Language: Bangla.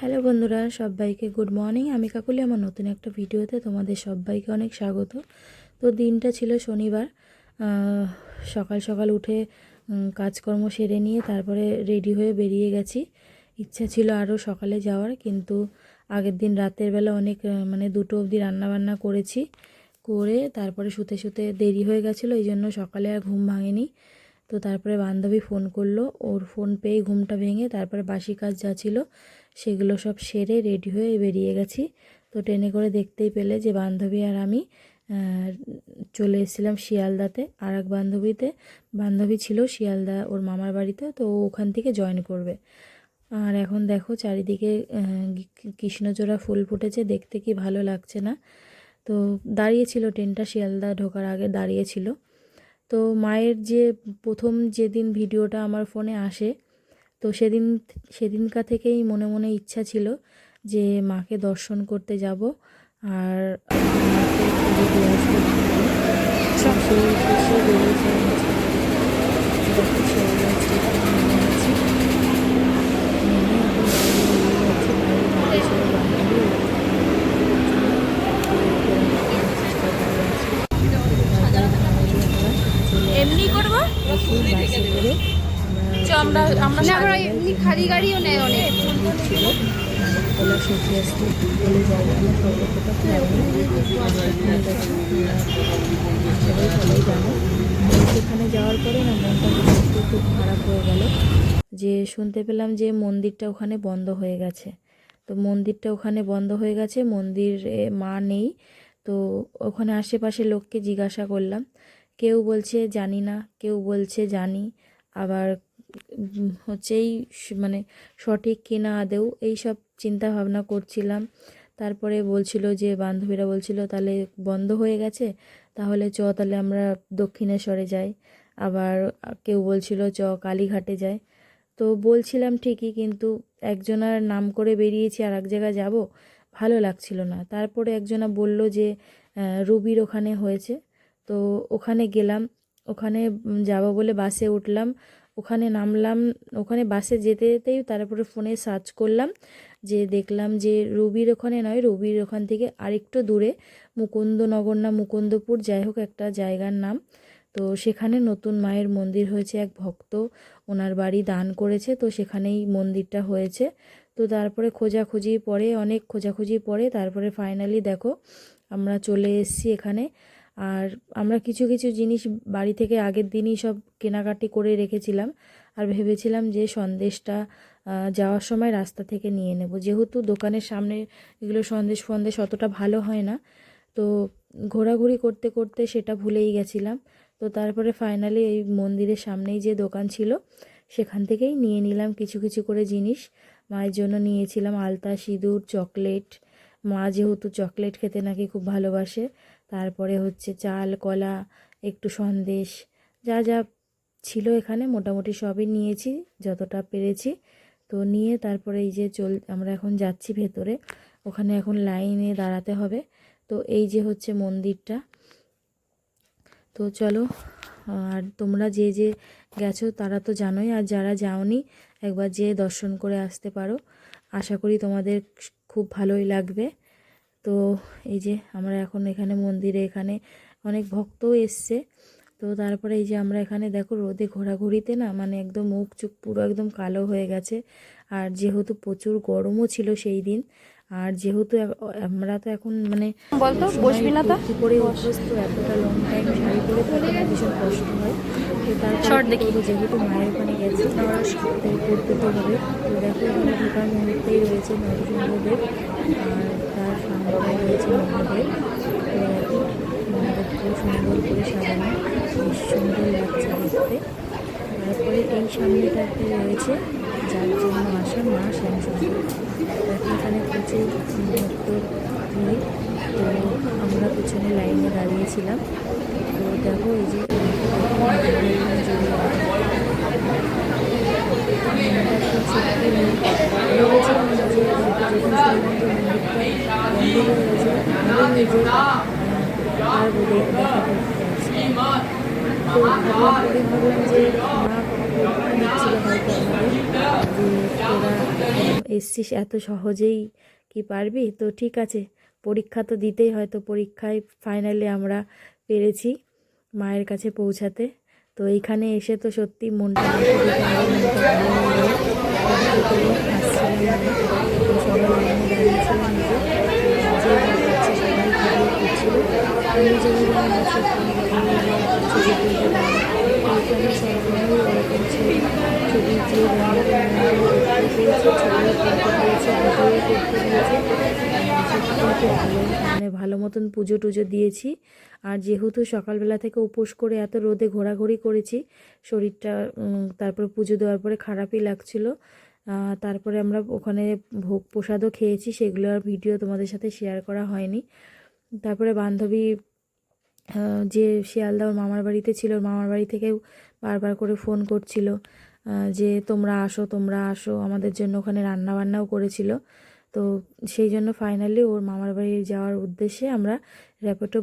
হ্যালো বন্ধুরা, সবাইকে গুড মর্নিং। আমি কাকুলি, আমার নতুন একটা ভিডিওতে তোমাদের সবাইকে অনেক স্বাগত। তো দিনটা ছিল শনিবার। সকাল সকাল উঠে কাজকর্ম সেরে নিয়ে তারপরে রেডি হয়ে বেরিয়ে গেছি। ইচ্ছা ছিল আরও সকালে যাওয়ার, কিন্তু আগের দিন রাতের বেলা অনেক মানে দুটো অবধি রান্নাবান্না করেছি। করে তারপরে শুতে শুতে দেরি হয়ে গেছিল এই জন্য সকালে আর ঘুম ভাঙেনি। তো তারপরে বান্ধবী ফোন করল, ওর ফোন পেয়ে ঘুমটা ভেঙে তারপরে বাসি কাজ যা ছিল সেগুলো সব সেরে রেডি হয়ে বেরিয়ে গেছি। তো ট্রেনে করে দেখতেই পেলে যে বান্ধবী আর আমি চলে এসেছিলাম শিয়ালদাতে। আর এক বান্ধবীতে, বান্ধবী ছিল শিয়ালদা ওর মামার বাড়িতে, তো ও ওখান থেকে জয়েন করবে। আর এখন দেখো চারিদিকে কৃষ্ণচূড়া ফুল ফুটেছে, দেখতে কি ভালো লাগছে না। তো দাঁড়িয়েছিল ট্রেনটা, শিয়ালদা ঢোকার আগে দাঁড়িয়েছিল তো মায়ের যে প্রথম যেদিন ভিডিওটা আমার ফোনে আসে, তো সেদিন, সেদিনকার থেকেই মনে মনে ইচ্ছা ছিল যে মাকে দর্শন করতে যাব আর সেই দেখো সেগুলো আজকে নেমে আছি নেমে এখন বাইরে বেরিয়ে যাচ্ছি বাইরে মাকে ছিল বান্ধবী এমনি করব বাসে সেখানে যাওয়ার পরে না মনটা খুব খারাপ হয়ে গেল। যে শুনতে পেলাম যে মন্দিরটা ওখানে বন্ধ হয়ে গেছে। তো মন্দিরটা ওখানে বন্ধ হয়ে গেছে, মন্দিরে মা নেই। তো ওখানে আশেপাশে লোককে জিজ্ঞাসা করলাম কেউ বলছে জানি না কেউ বলছে জানি। আবার উম, হচ্ছে এই স- মানে সঠিক কিনা আদেও এই সব চিন্তা ভাবনা করছিলাম। তারপরে বলছিল যে বান্ধবীরা বলছিল তাহলে বন্ধ হয়ে গেছে? তাহলে চ তাহলে আমরা দক্ষিণেশ্বরে যাই। আবার কেউ বলছিল চ কালীঘাটে যাই। তো বলছিলাম ঠিকই কিন্তু একজনার নাম করে বেরিয়েছি আর এক জায়গায় যাব ভালো লাগছিল না। তারপরে একজনা বলল যে রুবির ওখানে হয়েছে। তো ওখানে গেলাম। ওখানে যাব বলে বাসে উঠলাম। ওখানে নামলাম। ওখানে বাসে যেতে যেতেই তারপরে ফোনে সার্চ করলাম। যে দেখলাম যে রবির ওখানে নয়, রবির ওখান থেকে আরেকটু দূরে মুকুন্দনগর না মুকুন্দপুর, যাই হোক একটা জায়গার নাম। তো সেখানে নতুন মায়ের মন্দির হয়েছে, এক ভক্ত ওনার বাড়ি দান করেছে। তো সেখানেই মন্দিরটা হয়েছে। তো তারপরে খোঁজাখুঁজি পরে, অনেক খোঁজাখুঁজি পরে তারপরে ফাইনালি দেখো আমরা চলে এসেছি এখানে। আর আমরা কিছু কিছু জিনিস বাড়ি থেকে আগের দিনই সব কেনাকাটি করে রেখেছিলাম আর ভেবেছিলাম যে সন্দেশটা যাওয়ার সময় রাস্তা থেকে নিয়ে নেব। যেহেতু দোকানের সামনে এগুলো সন্দেশ ফন্দেশ অতটা ভালো হয় না, তো ঘোরাঘুরি করতে করতে সেটা ভুলেই গেছিলাম। তো তারপরে ফাইনালি এই মন্দিরের সামনেই যে দোকান ছিল, সেখান থেকেই নিয়ে নিলাম কিছু কিছু করে জিনিস। মায়ের জন্য নিয়েছিলাম আলতা, সিঁদুর, চকলেট। মা যেহেতু চকলেট খেতে নাকি খুব ভালোবাসে তারপরে হচ্ছে চাল, কলা, একটু সন্দেশ, যা যা ছিল এখানে মোটামুটি সবই নিয়েছি, যতটা পেরেছি। তো নিয়ে তারপরে এই যে চল, আমরা এখন যাচ্ছি ভেতরে, ওখানে এখন লাইনে দাঁড়াতে হবে। তো এই যে হচ্ছে মন্দিরটা। তো চলো, আর তোমরা যে যে গেছো তারা তো জানোই, আর যারা যাওনি একবার যেয়ে দর্শন করে আসতে পারো। আশা করি তোমাদের খুব ভালোই লাগবে। তো এই যে আমরা এখন এখানে মন্দিরে এখানে অনেক ভক্তও এসছে। তো তারপরে এই যে আমরা এখানে দেখো রোদে ঘোরাঘুরিতে না মানে একদম মুখ চুখ পুরো একদম কালো হয়ে গেছে। আর যেহেতু প্রচুর গরমও ছিল সেই দিন আর যেহেতু আমরা তো এখন মানে বলতো বসবি না তো? করে অভ্যস্ত এতটা লং টাইম শাড়ি পরে থাকতে না ভীষণ কষ্ট হয়। তো তারপরে Short দেখি। করব, যেহেতু মায়ের ওখানে গেছি তাই করতে তো হবে। তো দেখো এখানে ঢোকার মুহূর্তেই রয়েছে নরসিংহদেব আর তার সামনে রয়েছে মহাদেব। তো খুব সুন্দর করে সাজানো বেশ সুন্দর লাগছে দেখতে তারপরে এই সামনেটাতে রয়েছে যার জন্য আসা মা শ্যামসুন্দর এখানে প্রচুর ভক্ত ভিড় তো আমরা পিছনে লাইনে দাঁড়িয়েছিলাম। তো দেখো এই যে আর দেখা করতে তো ভাবলাম যে মা এসছিস এত সহজেই কি পারবি? তো ঠিক আছে, পরীক্ষা তো দিতেই হয়তো পরীক্ষায় ফাইনালি আমরা পেরেছি মায়ের কাছে পৌঁছাতে। তো এইখানে এসে তো সত্যি মনটা সবাই মানে ভালো মতন পুজো টুজো দিয়েছি। আর যেহেতু সকালবেলা থেকে উপোস করে এত রোদে ঘোরাঘুরি করেছি, শরীরটা তারপরে পুজো দেওয়ার পরে খারাপই লাগছিল। তারপরে আমরা ওখানে ভোগ প্রসাদও খেয়েছি, সেগুলো আর ভিডিও তোমাদের সাথে শেয়ার করা হয়নি। তারপরে বান্ধবী যে শিয়ালদা ওর মামার বাড়িতে ছিল, ওর মামার বাড়ি থেকেও বারবার করে ফোন করছিল যে তোমরা আসো তোমরা আসো, আমাদের জন্য ওখানে রান্না বান্নাও করেছিল। তো সেই জন্য ফাইনালি ওর মামার বাড়ি যাওয়ার উদ্দেশ্যে আমরা র্যাপিডো